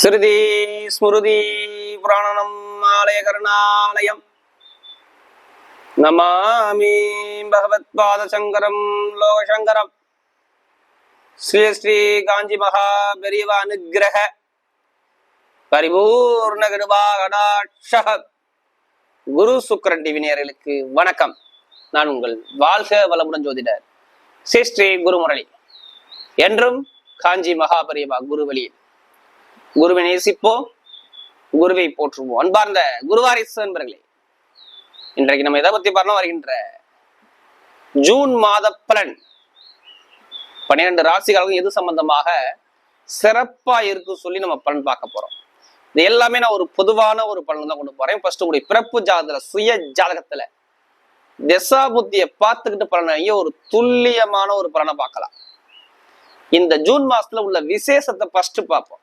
ஸ்ருதி ஸ்மிருதி புராணனம் ஆலய கருணாலயம். நமாமி பகவத்பாத சங்கரம் லோகசங்கரம். ஸ்ரீ ஸ்ரீ காஞ்சி மகா பெரியவ அனுகிரக. பரிபூர்ண கிருபா குரு சுக்கரன் டிவி வணக்கம். நான் உங்கள் வாழ்க வளமுடன் ஜோதிடர் ஸ்ரீ ஸ்ரீ குருமுரளி. என்றும் காஞ்சி மகா பெரியவா குருவழியில் குருவை நேசிப்போ குருவை போற்றுவோம். அன்பார்ந்த குருவாரிசு இன்றைக்கு நம்ம எதை பத்தி பார்க்கலாம் வருகின்ற? ஜூன் மாத பலன். பன்னிரண்டு ராசிகளுக்கும் எது சம்பந்தமாக சிறப்பா இருக்கு சொல்லி நம்ம பலன் பார்க்க போறோம். இது எல்லாமே நான் ஒரு பொதுவான ஒரு பலன் தான் கொண்டு போறேன். ஃபர்ஸ்ட் உங்களுடைய பிறப்பு ஜாதகத்துல சுய ஜாதகத்துல திசா புத்தியை பார்த்துக்கிட்டு பலனையும் ஒரு துல்லியமான ஒரு பலனை பார்க்கலாம். இந்த ஜூன் மாசத்துல உள்ள விசேஷத்தை ஃபர்ஸ்ட் பார்ப்போம்.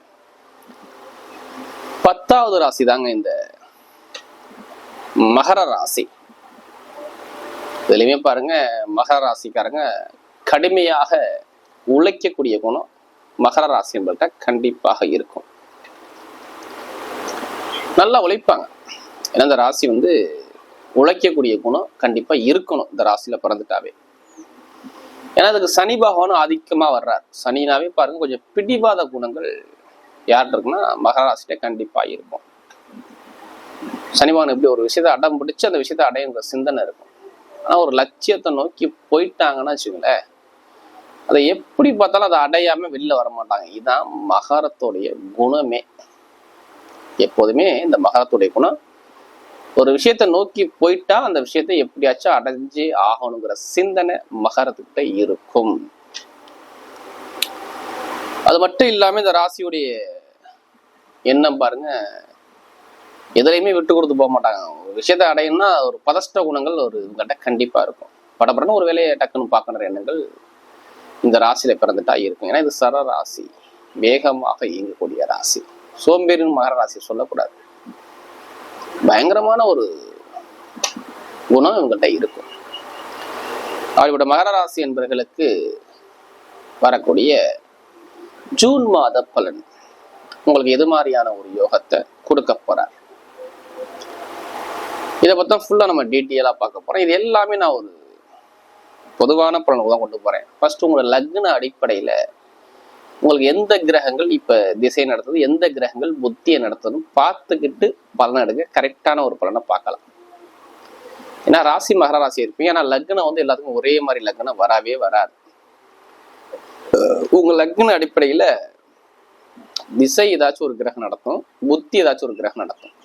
பத்தாவது ராசி தாங்க இந்த மகர ராசி. இதுலயுமே பாருங்க மகர ராசிக்காரங்க கடுமையாக உழைக்கக்கூடிய குணம் மகர ராசி என்பதுட்ட கண்டிப்பாக இருக்கும். நல்லா உழைப்பாங்க. ஏன்னா இந்த ராசி வந்து உழைக்கக்கூடிய குணம் கண்டிப்பா இருக்கணும் இந்த ராசியில பிறந்துட்டாவே. ஏன்னா அதுக்கு சனி பகவானும் ஆதிக்கமா வர்றார். சனினாவே பாருங்க கொஞ்சம் பிடிவாத குணங்கள் யார்கிட்ட இருக்குன்னா மகராசிட்ட கண்டிப்பா இருக்கும் சனி எப்படி ஒரு விஷயத்தை அடம் பிடிச்சு அந்த விஷயத்தை அடையுங்கிற சிந்தனை இருக்கும். ஆனா ஒரு லட்சியத்தை நோக்கி போயிட்டாங்கன்னா வச்சுங்களேன் அதை எப்படி பார்த்தாலும் அதை அடையாம வெளில வர மாட்டாங்க இதுதான் மகரத்துடைய குணமே. எப்போதுமே இந்த மகரத்துடைய குணம் ஒரு விஷயத்தை நோக்கி போயிட்டா அந்த விஷயத்தை எப்படியாச்சும் அடைஞ்சு ஆகணுங்கிற சிந்தனை மகரத்துக்கிட்ட இருக்கும். அது மட்டும் இல்லாம இந்த ராசியுடைய எண்ணம் பாருங்க. எதுலையுமே விட்டு கொடுத்து போக மாட்டாங்க. ஒரு விஷயத்தை அடையணும்னா ஒரு பதஷ்ட குணங்கள் ஒரு இவங்ககிட்ட கண்டிப்பா இருக்கும். படப்படன்னு ஒரு வேலையை டக்குன்னு பார்க்கணுற எண்ணங்கள் இந்த ராசியில பிறந்துட்டா இருக்கும். ஏன்னா இது சர ராசி. வேகமாக இயங்கக்கூடிய ராசி. சோம்பேறின்னு மகர ராசி சொல்லக்கூடாது. பயங்கரமான ஒரு குணம் இவங்ககிட்ட இருக்கும். அவர்களோட மகர ராசி என்பவர்களுக்கு வரக்கூடிய ஜூன் மாத பலன். உங்களுக்கு எது மாதிரியான ஒரு யோகத்தை கொடுக்க போறார்? இதை பத்தா ஃபுல்லா நம்ம டீட்டெயிலா பார்க்க போறோம். இது எல்லாமே நான் ஒரு பொதுவான பலனுக்கு தான் கொண்டு போறேன். ஃபர்ஸ்ட் உங்களோட லக்ன அடிப்படையில உங்களுக்கு எந்த கிரகங்கள் இப்ப திசை நடத்துது எந்த கிரகங்கள் புத்தியை நடத்தணும் பார்த்துக்கிட்டு பலன் எடுக்க கரெக்டான ஒரு பலனை பார்க்கலாம். ஏன்னா ராசி மகர ராசி இருப்பீங்க. ஏன்னா லக்னம் வந்து எல்லாத்துக்கும் ஒரே மாதிரி லக்னம் வரவே வராது. உங்க லக்ன அடிப்படையில திசை ஏதாச்சும் ஒரு கிரகம் நடத்தும் புத்தி ஏதாச்சும் ஒரு கிரகம் நடத்தும்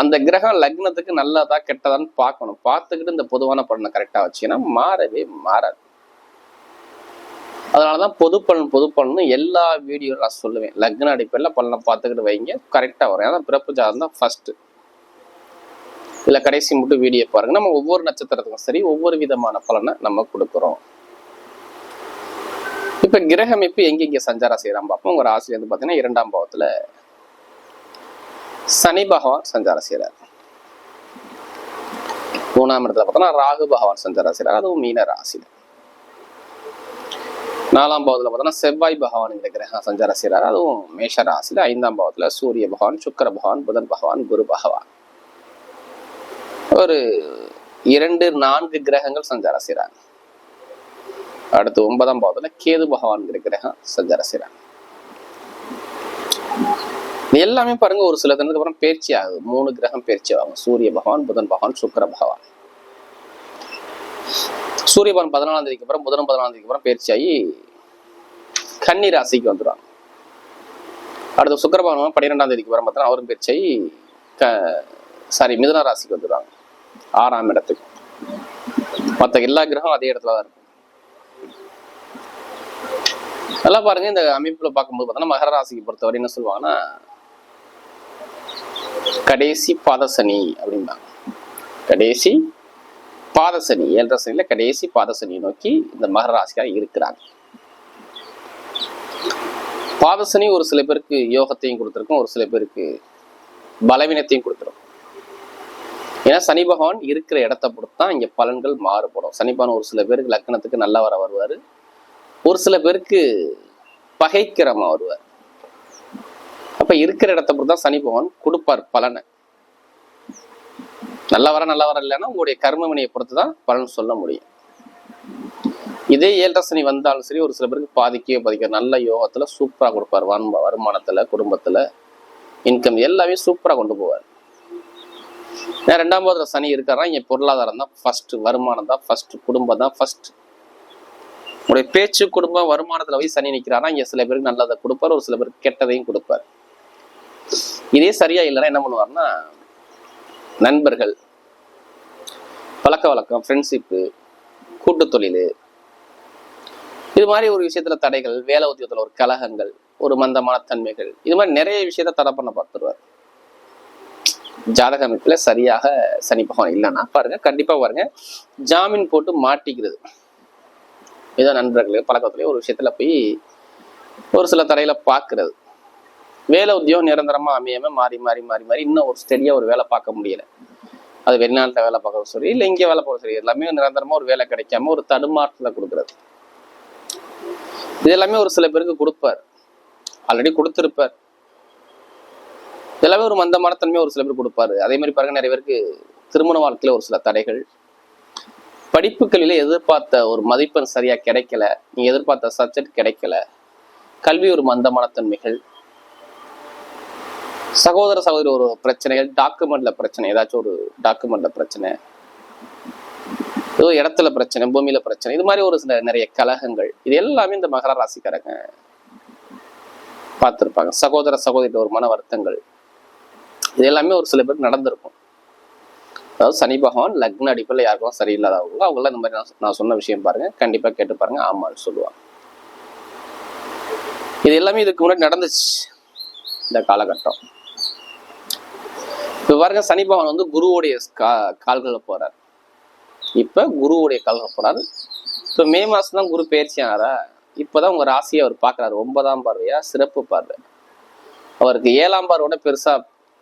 அந்த கிரகம் லக்னத்துக்கு நல்லதா கெட்டதான்னு பார்க்கணும். பார்த்துக்கிட்டு இந்த பொதுவான பலனை கரெக்டா வச்சீங்கன்னா மாறவே மாறாது. அதனாலதான் பொது பலன் பொது பலன் எல்லா வீடியோ நான் சொல்லுவேன். லக்ன அடிப்படையில் பலனை பார்த்துக்கிட்டு வைங்க கரெக்டா வரும். ஏன்னா பிறப்பு ஜாதகம் தான் ஃபர்ஸ்ட் இல்ல கடைசி மட்டும் வீடியோ பாருங்க. நம்ம ஒவ்வொரு நட்சத்திரத்துக்கும் சரி ஒவ்வொரு விதமான பலனை நம்ம கொடுக்குறோம். இப்ப கிரக அமைப்பு எங்க சஞ்சாரம் செய்யறாங்க பார்ப்போம். உங்க ராசில வந்து பாத்தீங்கன்னா இரண்டாம் பாவத்துல சனி பகவான் சஞ்சாரம் செய்கிறார் மூணாம் இடத்துல பார்த்தோம்னா ராகு பகவான் சஞ்சாரம் செய்கிறார் அதுவும் மீன ராசியில. நாலாம் பாவத்துல பார்த்தோம்னா செவ்வாய் பகவான் இந்த கிரகம் சஞ்சாரம் செய்கிறார் அதுவும் மேஷ ராசியில ஐந்தாம் பாவத்துல சூரிய பகவான் சுக்கர பகவான் புதன் பகவான் குரு பகவான். ஒரு இரண்டு நான்கு கிரகங்கள் சஞ்சாரம் செய்கிறாங்க அடுத்து ஒன்பதாம் பாவத்துல கேது பகவான் கிரகம் சஞ்சாரம் செய்கிறாங்க இது எல்லாமே பாருங்க ஒரு சில தினத்துக்கு அப்புறம் பேர்ச்சி ஆகுது. மூணு கிரகம் பேர்ச்சி ஆகும். சூரிய பகவான் புதன் பகவான் சுக்கர பகவான். சூரிய பகவான் பதினாலாம் தேதிக்கு அப்புறம் புதனும் பதினாலாம் தேதிக்கு அப்புறம் பேர்ச்சி ஆகி கன்னி ராசிக்கு வந்துடுவாங்க அடுத்து சுக்கர பகவான் பன்னிரெண்டாம் தேதிக்கு அப்புறம் பார்த்தோன்னா அவரும் பேர்ச்சி ஆகி க சாரி மிதுன ராசிக்கு வந்துடுவாங்க ஆறாம் இடத்துக்கு. மற்ற எல்லா கிரகம் அதே இடத்துல தான் இருக்கும். நல்லா பாருங்க இந்த அமைப்புல பார்க்கும்போது பார்த்தோன்னா மகர ராசிக்கு பொறுத்தவரை என்ன சொல்லுவாங்கன்னா கடைசி பாதசனி அப்படிம்பாங்க. கடைசி பாதசனி ஏழரை சனியில கடைசி பாதசனியை நோக்கி இந்த மகர ராசிக்காக இருக்கிறாங்க. பாதசனி ஒரு சில பேருக்கு யோகத்தையும் கொடுத்துருக்கும் ஒரு சில பேருக்கு பலவீனத்தையும் கொடுத்துரும் ஏன்னா சனி பகவான் இருக்கிற இடத்த பொறுத்து தான் இங்க பலன்கள் மாறுபடும். சனி பகவான் ஒரு சில பேருக்கு லக்னத்துக்கு நல்லா வர வருவாரு. ஒரு சில பேருக்கு பகைக்கிறமா வருவார். அப்ப இருக்கிற இடத்த பொறுத்து தான் சனி பகவான் கொடுப்பார் பலனை. நல்ல வர நல்ல வர இல்லைன்னா உங்களுடைய கர்மவினையை பொறுத்து தான் பலன் சொல்ல முடியும். இதே ஏழரை சனி வந்தாலும் சரி ஒரு சில பேருக்கு பாதிக்கவே பாதிக்க நல்ல யோகத்துல சூப்பரா கொடுப்பார். வருமா வருமானத்துல குடும்பத்துல இன்கம் எல்லாமே சூப்பரா கொண்டு போவார். ரெண்டாம் சனி இருக்காரா இங்க பொருளாதாரம் தான் ஃபர்ஸ்ட் வருமானம் தான் ஃபர்ஸ்ட் குடும்பம் தான் ஃபர்ஸ்ட் உங்களுடைய பேச்சு குடும்பம் வருமானத்துல போய் சனி நிற்கிறாரா இங்க சில பேருக்கு நல்லதை கொடுப்பார் ஒரு சில பேருக்கு கெட்டதையும் கொடுப்பார். இதே சரியா இல்லைன்னா என்ன பண்ணுவார்னா நண்பர்கள் பழக்க வழக்கம் ஃப்ரெண்ட்ஷிப்பு கூட்டு தொழில் இது மாதிரி ஒரு விஷயத்துல தடைகள் வேலை உத்தியோகத்துல ஒரு கலகங்கள் ஒரு மந்தமான தன்மைகள் இது மாதிரி நிறைய விஷயத்த தடை பண்ண பார்த்துருவார். ஜாதக அமைப்புல சரியாக சனி பகவான் இல்லைன்னா பாருங்க கண்டிப்பா பாருங்க ஜாமீன் போட்டு மாட்டிக்கிறது. ஏதோ நண்பர்களே பழக்கத்துலயே ஒரு விஷயத்துல போய் ஒரு சில தடையில பார்க்கறது. வேலை உத்தியோகம் நிரந்தரமா அமையாம மாறி மாறி மாறி மாறி இன்னும் ஒரு ஸ்டெடியா ஒரு வேலை பார்க்க முடியல. அது வெளிநாட்டில் வேலை பார்க்கறது சரி இல்லை இங்கே வேலை பார்க்க சரி எல்லாமே நிரந்தரமா ஒரு வேலை கிடைக்காம ஒரு தடுமாற்றத்தை கொடுக்கறது. இது எல்லாமே ஒரு சில பேருக்கு கொடுப்பார். ஆல்ரெடி கொடுத்துருப்பார். எல்லாமே ஒரு மந்தமான தன்மையை ஒரு சில பேர் கொடுப்பாரு. அதே மாதிரி பாருங்க நிறைய பேருக்கு திருமண வாழ்க்கையில ஒரு சில தடைகள் படிப்புகளில் எதிர்பார்த்த ஒரு மதிப்பெண் சரியாக கிடைக்கல நீங்கள் எதிர்பார்த்த சப்ஜெக்ட் கிடைக்கல கல்வி ஒரு மந்தமான தன்மைகள் சகோதர சகோதரி ஒரு பிரச்சனைகள் டாக்குமெண்ட்ல பிரச்சனை ஏதாச்சும் ஒரு டாக்குமெண்ட்ல பிரச்சனை ஏதோ இடத்துல பிரச்சனை பூமியில பிரச்சனை இது மாதிரி ஒரு சில நிறைய கலகங்கள் இது எல்லாமே இந்த மகர ராசிக்காரங்க பார்த்துருப்பாங்க. சகோதர சகோதரி ஒரு மன வருத்தங்கள் இது எல்லாமே ஒரு சில பேருக்கு நடந்திருக்கும். அதாவது சனி பகவான் லக்ன அடிப்பில் யாருக்கும் சரியில்லாதவங்களோ அவங்களாம் இந்த மாதிரி நான் நான் சொன்ன விஷயம் பாருங்க. கண்டிப்பாக கேட்டு பாருங்க. ஆமான்னு சொல்லுவாங்க. இது எல்லாமே இதுக்கு முன்னாடி நடந்துச்சு. இந்த காலகட்டம். இப்போ பாருங்க சனி பகவான் வந்து குருவுடைய கா கால்களில் போறார். இப்போ குருவுடைய கால்கள் போறாரு. இப்போ மே மாதம் தான் குரு பயிற்சி ஆனாரா? இப்பதான் உங்க ராசியை அவர் பார்க்குறாரு ஒன்பதாம் பார்வையா? சிறப்பு பார்வை. அவருக்கு ஏழாம் பார்வையோட பெருசா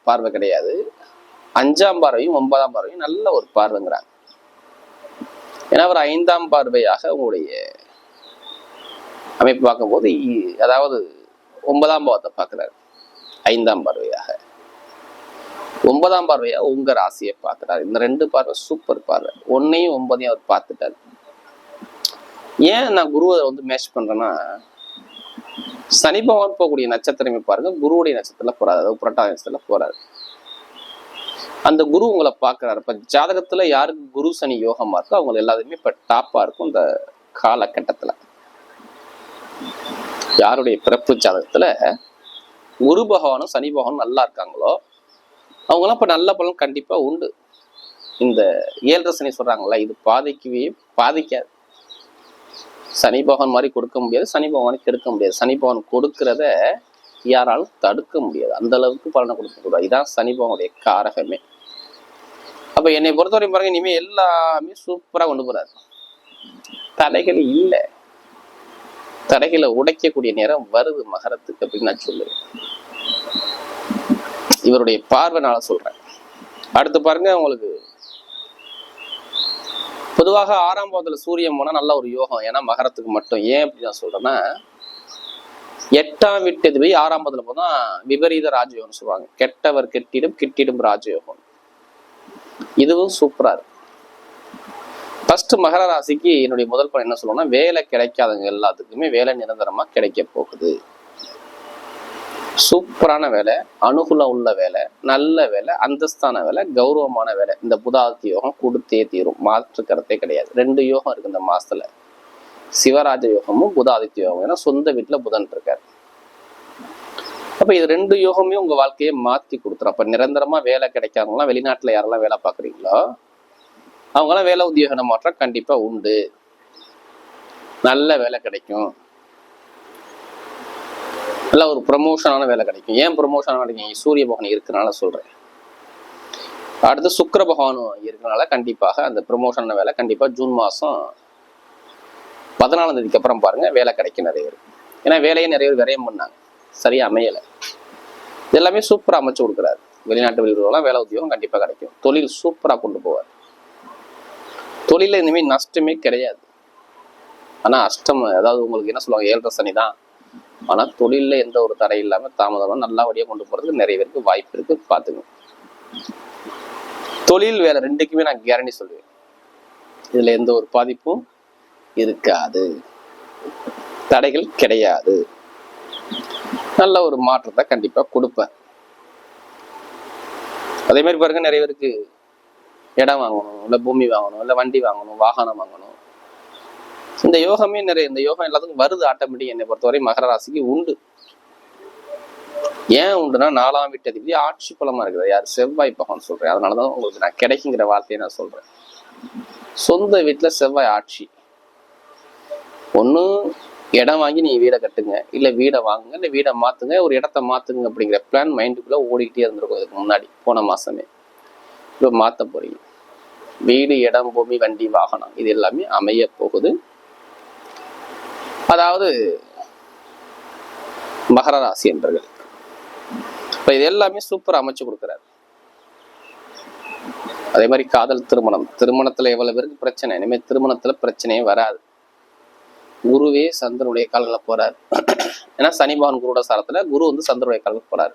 பார்வை கிடையாது. அஞ்சாம் பார்வையும் ஒன்பதாம் பார்வையும் நல்ல ஒரு பார்வைங்கிறாங்க. ஏன்னா அவர் ஐந்தாம் பார்வையாக உங்களுடைய அமைப்பு பார்க்கும்போது அதாவது ஒன்பதாம் பாவத்தை பார்க்குறாரு. ஐந்தாம் பார்வையாக. ஒன்பதாம் பார்வையா உங்க ராசியை பார்க்கிறார். இந்த ரெண்டு பார்வை சூப்பர் பார்வை. ஒன்னையும் ஒன்பதையும் அவர் பார்த்துட்டாரு. ஏன் நான் குருவை வந்து மேட்ச் பண்றேன்னா சனி பகவான் போகக்கூடிய நட்சத்திரமே பாருங்க குருவுடைய நட்சத்திரத்துல போறாரு. அதாவது புரட்டாதி நட்சத்திரத்துல போறாரு. அந்த குரு உங்களை பார்க்குறாரு. இப்ப ஜாதகத்துல யாருக்கு குரு சனி யோகமா இருக்கோ அவங்க எல்லாத்துக்குமே இப்ப டாப்பா இருக்கும் இந்த காலகட்டத்துல. யாருடைய பிறப்பு ஜாதகத்துல குரு பகவானும் சனி பகவானும் நல்லா இருக்காங்களோ அவங்களாம் இப்ப நல்ல பலன் கண்டிப்பா உண்டு. இந்த ஏழரை சனி சொல்றாங்கல்ல இது பாதிக்கவே பாதிக்காது. சனி பகவான் மாதிரி கொடுக்க முடியாது சனி பகவானுக்கு எடுக்க முடியாது. சனி பகவான் கொடுக்கறத யாராலும் தடுக்க முடியாது. அந்த அளவுக்கு பலனை கொடுக்க கூடாது இதான் சனி பகவானுடைய காரகமே. அப்போ என்னை பொறுத்தவரை பாருங்க இனிமே எல்லாமே சூப்பரா கொண்டு போறாரு. தடைகள் இல்லை. தடைகளை உடைக்கக்கூடிய நேரம் வருது மகரத்துக்கு அப்படின்னு நான் சொல்லுவேன். இவருடைய பார்வைனால சொல்றேன். அடுத்து பாருங்க உங்களுக்கு பொதுவாக ஆறாம் பாவத்துல சூரியன் போனா நல்ல ஒரு யோகம். ஏன்னா மகரத்துக்கு மட்டும். ஏன் அப்படி நான் சொல்றேன்னா எட்டாம் விட்டது போய் ஆறாம் பாவத்துல போனா விபரீத ராஜயோகம்னு சொல்லுவாங்க. கெட்டவர் கெட்டிடும் கிட்டிடும் ராஜயோகம். இதுவும் சூப்பராக இருக்கு. ஃபர்ஸ்ட் மகர ராசிக்கு என்னுடைய முதல் பணம் என்ன சொல்லணும்னா வேலை கிடைக்காதவங்க எல்லாத்துக்குமே வேலை நிரந்தரமா கிடைக்க போகுது. சூப்பரான வேலை அனுகூலம் உள்ள வேலை நல்ல வேலை அந்தஸ்தான வேலை கௌரவமான வேலை. இந்த புதாதி யோகம் கொடுத்தே தீரும். மாற்றுக்கிறதே கிடையாது. ரெண்டு யோகம் இருக்கு இந்த மாசத்துல. சிவராஜ யோகமும் புதாதித்ய யோகம் ஏன்னா சொந்த வீட்டுல புதன் இருக்காரு. அப்ப இது ரெண்டு யோகமே உங்க வாழ்க்கையை மாத்தி கொடுத்துரும். அப்ப நிரந்தரமா வேலை கிடைக்காதவங்களாம் வெளிநாட்டுல யாரெல்லாம் வேலை பாக்குறீங்களோ அவங்களாம் வேலை உத்தியோக மாற்றம் கண்டிப்பா உண்டு. நல்ல வேலை கிடைக்கும். நல்ல ஒரு ப்ரமோஷனான வேலை கிடைக்கும். ஏன் ப்ரமோஷனான கிடைக்கும்? சூரிய பகவான் இருக்கிறனால சொல்றேன். அடுத்து சுக்கர பகவானும் இருக்கிறனால கண்டிப்பாக அந்த ப்ரமோஷனான வேலை கண்டிப்பா ஜூன் மாசம் பதினாலாம் தேதிக்கு அப்புறம் பாருங்க வேலை கிடைக்கும் நிறைய பேர் ஏன்னா வேலையை நிறைய பேர் விரயம் பண்ணாங்க. சரியா அமையலை. எல்லாமே சூப்பராக அமைச்சு கொடுக்குறாரு. வெளிநாட்டு வெளியூர்கள்லாம் வேலை உத்தியோகம் கண்டிப்பாக கிடைக்கும். தொழில் சூப்பராக கொண்டு போவார். தொழிலில் இனிமேல் நஷ்டமே கிடையாது. ஆனால் அஷ்டம் அதாவது உங்களுக்கு என்ன சொல்லுவாங்க ஏழரை சனி தான். ஆனால் தொழிலில் எந்த ஒரு தடை இல்லாமல் தாமதமாக நல்லபடியாக கொண்டு போகிறதுக்கு நிறைய பேருக்கு வாய்ப்பு இருக்குது பார்த்துங்க தொழில் வேலை ரெண்டுக்குமே நான் கேரண்டி சொல்லுவேன். இதில் எந்த ஒரு பாதிப்பும் இருக்காது. தடைகள் கிடையாது. நல்ல ஒரு மாற்றத்தை கண்டிப்பா கொடுப்பேன். அதே மாதிரி பாருங்க நிறைய பேருக்கு இடம் வாங்கணும் இல்ல பூமி வாங்கணும் இல்ல வண்டி வாங்கணும் வாகனம் வாங்கணும். இந்த யோகமே நிறைய இந்த யோகம் எல்லாத்துக்கும் வருது ஆட்டோமேட்டிக் என்னை பொறுத்தவரை மகர ராசிக்கு உண்டு. ஏன் உண்டுனா நாலாம் வீட்டு அதிபதி ஆட்சி பலமா இருக்குது யார்? செவ்வாய் பகவான் சொல்றேன் அதனாலதான் உங்களுக்கு நான் கிடைக்குங்கிற வார்த்தையை நான் சொல்றேன். சொந்த வீட்டுல செவ்வாய் ஆட்சி. ஒண்ணு இடம் வாங்கி நீ வீடை கட்டுங்க. இல்லை வீடை வாங்குங்க இல்லை வீடை மாத்துங்க ஒரு இடத்த மாத்துங்க அப்படிங்கிற பிளான் மைண்டுக்குள்ள ஓடிக்கிட்டே இருந்திருக்கும் அதுக்கு முன்னாடி போன மாசமே. இப்போ மாற்ற போறீங்க. வீடு இடம் பூமி வண்டி வாகனம் இது எல்லாமே அமைய போகுது. அதாவது மகர ராசி என்பர்கள். இப்போ இது எல்லாமே சூப்பர் அமைச்சு கொடுக்குறாரு. அதே மாதிரி காதல் திருமணம். திருமணத்துல எவ்வளவு பேருக்கு பிரச்சனை? இனிமேல் திருமணத்துல பிரச்சனையே வராது. குருவே சந்திரனுடைய கால்களில் போறாரு. ஏன்னா சனி பகவான் குருட சாரத்துல குரு வந்து சந்திரனுடைய கால்கள் போறாரு.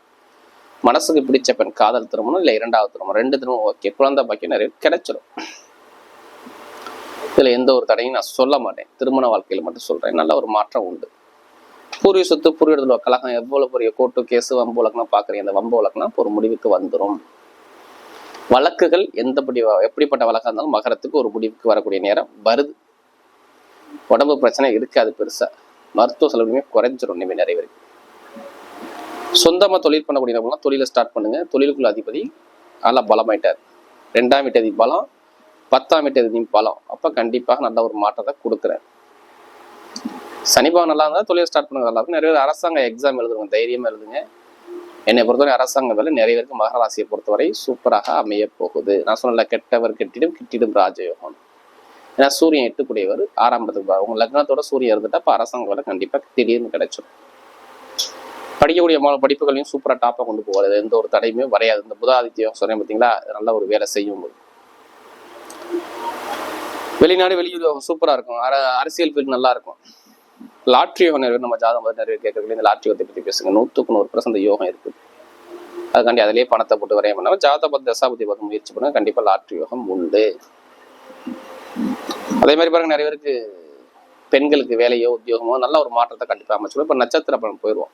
மனசுக்கு பிடிச்ச பெண் காதல் திருமணம் இல்லை இரண்டாவது திருமணம். ரெண்டு திருமணம் ஓகே. குழந்தை பாக்கியம் நிறைய கிடைச்சிடும் இதுல எந்த ஒரு தடையும் நான் சொல்ல மாட்டேன். திருமண வாழ்க்கையில மட்டும் சொல்றேன். நல்ல ஒரு மாற்றம் உண்டு. பூர்வீக சொத்து பூர்வீகத்துல கலகம் எவ்வளவு பெரிய கோர்ட்டு கேஸ் வம்பு வழக்குலாம் பாக்குறீங்க அந்த வம்பு வழக்குலாம் ஒரு முடிவுக்கு வந்துடும் வழக்குகள் எந்தபடி எப்படிப்பட்ட வழக்கா இருந்தாலும் மகரத்துக்கு ஒரு முடிவுக்கு வரக்கூடிய நேரம் வருது. உடம்பு பிரச்சனை இருக்காது பெருசா. மருத்துவ செலவுமே குறைஞ்சிரும் இனிமேல் நிறைய பேருக்கு. சொந்தமா தொழில் பண்ணக்கூடியவங்களாம் தொழிலை ஸ்டார்ட் பண்ணுங்க. தொழிலுக்குள்ள அதிபதி நல்லா பலமாயிட்டார். ரெண்டாம் வீட்டு பலம் பத்தாம் வீட்டு அதிபதி பலம். அப்ப கண்டிப்பாக நல்ல ஒரு மாற்றத்தை கொடுக்குறாரு சனிபாவம் நல்லா இருந்தால் தொழில் ஸ்டார்ட் பண்ணுங்க நல்லா இருக்கும். நிறைய பேர் அரசாங்க எக்ஸாம் எழுதுங்க தைரியமா எழுதுங்க. என்னை பொறுத்தவரை அரசாங்க வேலை நிறைய பேருக்கு மகராசியை பொறுத்தவரை சூப்பராக அமைய போகுது. நான் சொன்னல கெட்டவர் கெட்டிடும் கிட்டிடும் ராஜயோகம். ஏன்னா சூரியன் எட்டுக்குடையவர் ஆறாம் இடத்துக்கு உங்க லக்னத்தோட சூரியன் இருந்துட்டா அப்ப அரசாங்க வேலை கண்டிப்பா திடீர்னு கிடைச்சிடும் படிக்கக்கூடிய மாணவ படிப்புகளையும் சூப்பரா டாப்பா கொண்டு போவார். எந்த ஒரு தடையுமே வரையாது. இந்த புதாதித்யம் சொன்னேன் பார்த்தீங்களா நல்ல ஒரு வேலை செய்யும் போது. வெளிநாடு வெளியூர் சூப்பரா இருக்கும். அர- அரசியல் ஃபீல்டு நல்லா இருக்கும். லாட்ரி யோகம் நம்ம ஜாதகம் பார்த்து நிறைய கேட்கறதுல இந்த லாட்ரி யோகத்தை பத்தி பேசுங்க. நூற்றுக்கு நூறு பர்சன்ட் யோகம் இருக்குது. அதுக்காண்டி அதிலேயே பணத்தை போட்டு வரைய பண்ணாம ஜாதக பத்தி தசாபதி பார்க்க முயற்சி பண்ணுங்க. கண்டிப்பா லாட்ரி யோகம் உண்டு. அதே மாதிரி பாருங்க நிறைய பேருக்கு பெண்களுக்கு வேலையோ உத்தியோகமோ நல்ல ஒரு மாற்றத்தை கண்டிப்பாக அமைச்சிடும். இப்போ நட்சத்திர பலன் போயிடுவோம்.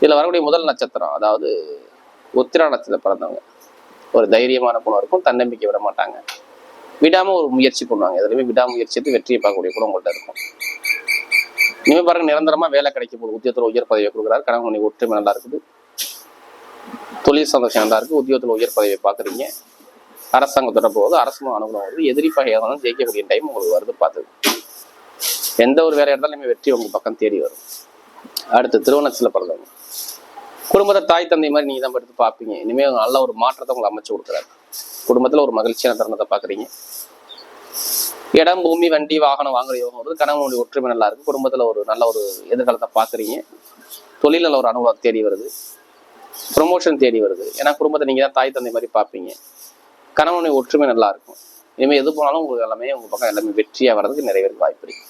இதில் வரக்கூடிய முதல் நட்சத்திரம் அதாவது உத்திரா நட்சத்திரம் பிறந்தவங்க. ஒரு தைரியமான குணம் இருக்கும் தன்னம்பிக்கை விட மாட்டாங்க. விடாமல் ஒரு முயற்சி பண்ணுவாங்க. எதுலையுமே விடாமுயற்சி எடுத்து வெற்றியை பார்க்கக்கூடிய குணம் உங்கள்கிட்ட இருக்கும். இனிமே பாருங்க நிரந்தரமா வேலை கிடைக்க போகுது. உத்தியோகத்தில் உயர் பதவியை கொடுக்குறாரு. கணவன் ஒற்றுமை நல்லா இருக்குது. தொழில் சந்தோஷம் நல்லா இருக்கு. உத்தியோகத்தில் உயர் பதவியை பார்க்குறீங்க. அரசாங்கத்தோட போகுது அரசும் அனுகூலம் வருது. எதிரி பகையாக ஜெயிக்கக்கூடிய டைம் உங்களுக்கு வருது பார்த்துது எந்த ஒரு வேலையா இருந்தாலும் வெற்றி உங்க பக்கம் தேடி வரும். அடுத்து திருவண்ணத்தில் பிறந்தவங்க. குடும்பத்தை தாய் தந்தை மாதிரி நீங்க தான் எடுத்து பார்ப்பீங்க. இனிமே நல்ல ஒரு மாற்றத்தை உங்களை அமைச்சு கொடுக்குறாரு. குடும்பத்தில் ஒரு மகிழ்ச்சியான தருணத்தை பார்க்குறீங்க. இடம் பூமி வண்டி வாகனம் வாங்குற யோகம் வருது. கணவனுடைய ஒற்றுமை நல்லா இருக்கு. குடும்பத்தில் ஒரு நல்ல ஒரு எதிர்காலத்தை பார்க்குறீங்க. தொழிலில் ஒரு அனுபவம் தேடி வருது. ப்ரொமோஷன் தேடி வருது. ஏன்னா குடும்பத்தை நீங்கள் தான் தாய் தந்தை மாதிரி பார்ப்பீங்க. கணவனை ஒற்றுமை நல்லா இருக்கும் இனிமேல் எது போனாலும் உங்களுக்கு எல்லாமே உங்க பக்கம் எல்லாமே வெற்றியா வர்றதுக்கு நிறைய பேருக்கு வாய்ப்பு இருக்கு.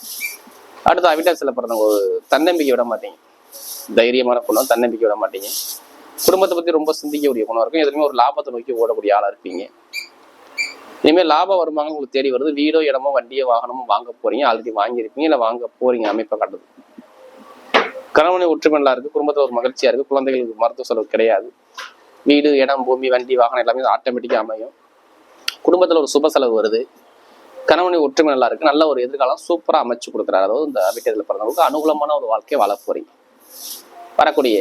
அடுத்து அவிட்டாசில பிறந்தவங்க ஒரு தன்னம்பிக்கை விட மாட்டீங்க. தைரியமான குணம் தன்னம்பிக்கை விட மாட்டீங்க. குடும்பத்தை பத்தி ரொம்ப சிந்திக்கக்கூடிய குணம் இருக்கும். எதுவுமே ஒரு லாபத்தை நோக்கி ஓடக்கூடிய ஆளா இருப்பீங்க. இனிமேல் லாப வருமானம் உங்களுக்கு தேடி வருது. வீடோ இடமோ வண்டியோ வாகனமோ வாங்க போறீங்க. ஆல்ரெடி வாங்கியிருப்பீங்க இல்லை வாங்க போறீங்க. அமைப்பை கட்டது கணவனை ஒற்றுமை நல்லா இருக்கு. குடும்பத்துல ஒரு மகிழ்ச்சியா இருக்கு. குழந்தைகளுக்கு மருத்துவ செலவு கிடையாது. வீடு இடம் பூமி வண்டி வாகனம் எல்லாமே ஆட்டோமேட்டிக்கா அமையும். குடும்பத்தில் ஒரு சுப செலவு வருது. கணவனை ஒற்றுமை நல்லா இருக்கு. நல்ல ஒரு எதிர்காலம் சூப்பராக அமைச்சு கொடுக்குறாரு. அதாவது இந்த வீட்டில் பிறந்தவங்களுக்கு அனுகூலமான ஒரு வாழ்க்கையை வாழ போறீங்க வரக்கூடிய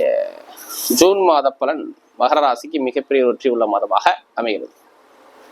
ஜூன் மாத பலன் மகர ராசிக்கு மிகப்பெரிய வெற்றி உள்ள மாதமாக அமைகிறது.